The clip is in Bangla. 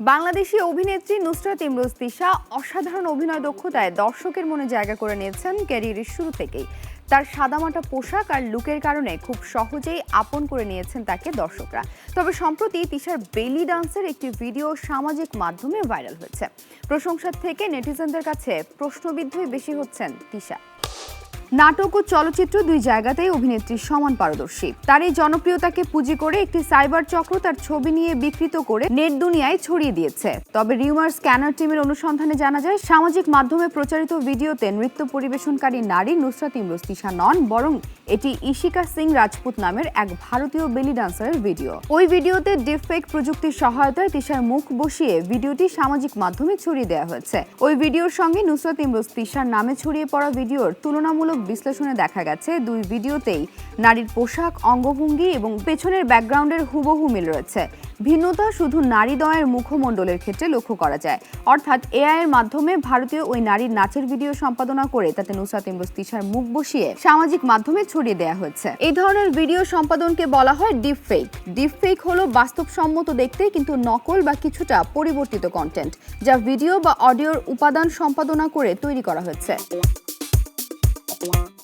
বাংলাদেশি অভিনেত্রী নুসরাত ইমরোজ তিশা অসাধারণ অভিনয় দক্ষতায় দর্শকের মনে জায়গা করে নিয়েছেন ক্যারিয়ারের শুরু থেকেই। তার সাদামাটা পোশাক আর লুকের কারণে খুব সহজেই আপন করে নিয়েছেন তাকে দর্শকরা। তবে সম্প্রতি তিশার বেলি ডান্সের একটি ভিডিও সামাজিক মাধ্যমে ভাইরাল হয়েছে। প্রশংসার থেকে নেটিজেনদের কাছে প্রশ্নবিদ্ধই বেশি হচ্ছেন তিশা। নাটক ও চলচ্চিত্র দুই জায়গাতেই অভিনেত্রী সমান পারদর্শী। তার এই জনপ্রিয়তাকে পুঁজি করে একটি সাইবার চক্র তার ছবি নিয়ে বিকৃত করে নেট দুনিয়ায় ছড়িয়ে দিয়েছে। তবে রিউমার স্ক্যানার টিমের অনুসন্ধানে জানা যায়, সামাজিক মাধ্যমে প্রচারিত ভিডিওতে নৃত্য পরিবেশনকারী নারী নুসরাত ইমরোজ তিশা নন, বরং এটি ইশিকা সিং রাজপুত নামের এক ভারতীয় বেলি ডান্সারের ভিডিও। ওই ভিডিওতে ডিফেক প্রযুক্তির সহায়তায় তিশার মুখ বসিয়ে ভিডিওটি সামাজিক মাধ্যমে ছড়িয়ে দেওয়া হয়েছে। ওই ভিডিওর সঙ্গে নুসরাত ইমরোজ তিশার নামে ছড়িয়ে পড়া ভিডিওর তুলনামূলক বিশ্লেষণে দেখা গেছে। দুই ভিডিওতেই নারীর পোশাক, অঙ্গভঙ্গি এবং পেছনের ব্যাকগ্রাউন্ডের হুবহু মিল রয়েছে। ভিন্নতা শুধু নারীদয়ের মুখমণ্ডলের ক্ষেত্রে লক্ষ্য করা যায়। অর্থাৎ এআই এর মাধ্যমে ভারতীয় ওই নারীর নাচের ভিডিও সম্পাদনা করে তাতে নুসরাত ইমরোজ তিশার মুখ বসিয়ে সামাজিক মাধ্যমে ছড়িয়ে দেওয়া হয়েছে। এই ধরনের ভিডিও সম্পাদনকে বলা হয় ডিপ ফেক ডিপ ফেক হলো বাস্তবসম্মত দেখতে কিন্তু নকল বা কিছুটা পরিবর্তিত কন্টেন্ট যা ভিডিও বা অডিওর উপাদান সম্পাদনা করে তৈরি করা হয়েছে। Thank